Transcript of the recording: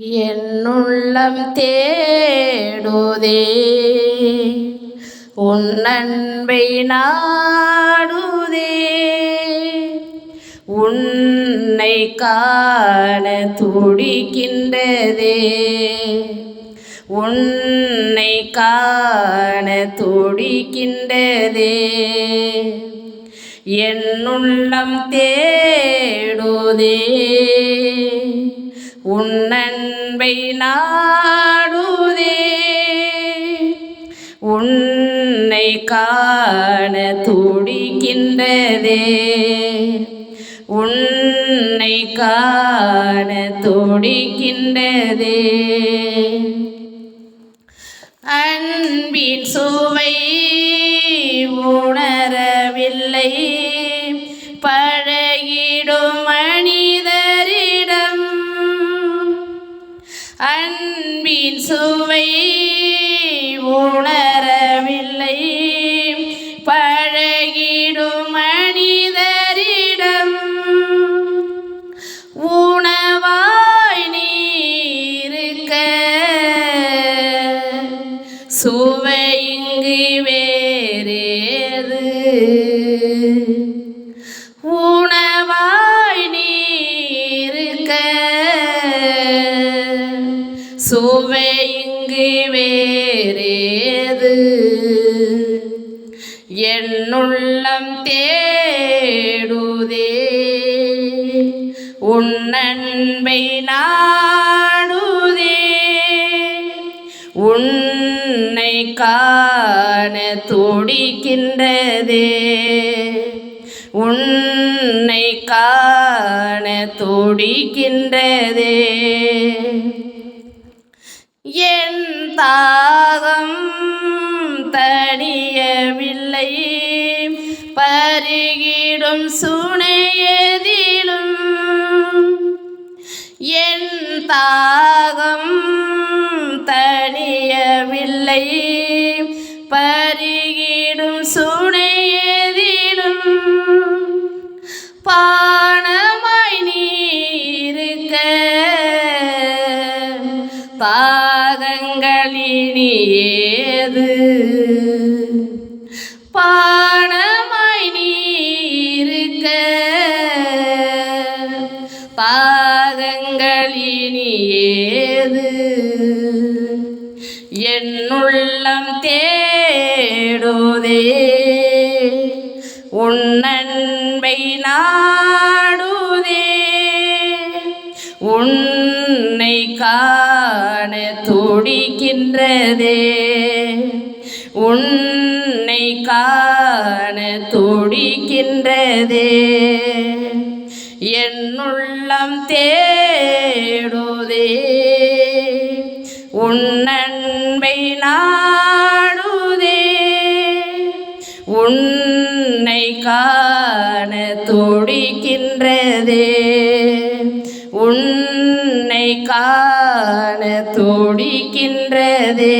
என்னுள்ளம் தேடுதே. உன் அன்பை நாடுதே. உன்னை காண துடிக்கின்றதே. உன்னை காண துடிக்கின்றதே. என்னுள்ளம் தேடுதே. உன்னன் அன்பை நாடுதே. உன்னை காண துடிக்கின்றதே. உன்னை காண துடிக்கின்றதே. அன்பின் சுவை உணரவில்லை. பழகிடும் அன்பின் சுவை உணரவில்லை. பழகிடும் மனிதரிடம் உணவாய் நீருக்க. சுவை இங்கு வேறேது. சுவை இங்கு வேறேது. என்னுள்ளம் தேடுதே. உன்னன்பை நாடுதே. உன்னை காண துடிக்கின்றதே. உன்னை காண துடிக்கின்றதே. என் தாகம் தணியவில்லை பருகிடும் சுனையதிலும் என் தாகம் தணியவில்லை பருகிடும் சுனையதிலும் பானமாய் நீருக்க. பா ஏது பானமாய் நீருக்க. பாதங்களினியேது. என்னுள்ளம் தேடுதே. உன்னன்பை நான் துடிக்கின்றதே உன்னை காண துடிக்கின்றதே. என்னுள்ளம் தேடுதே. உன்னன்பை நாடுதே. உன்னை காண துடிக்கின்றதே. உன்னை கா துடிக்கின்றதே.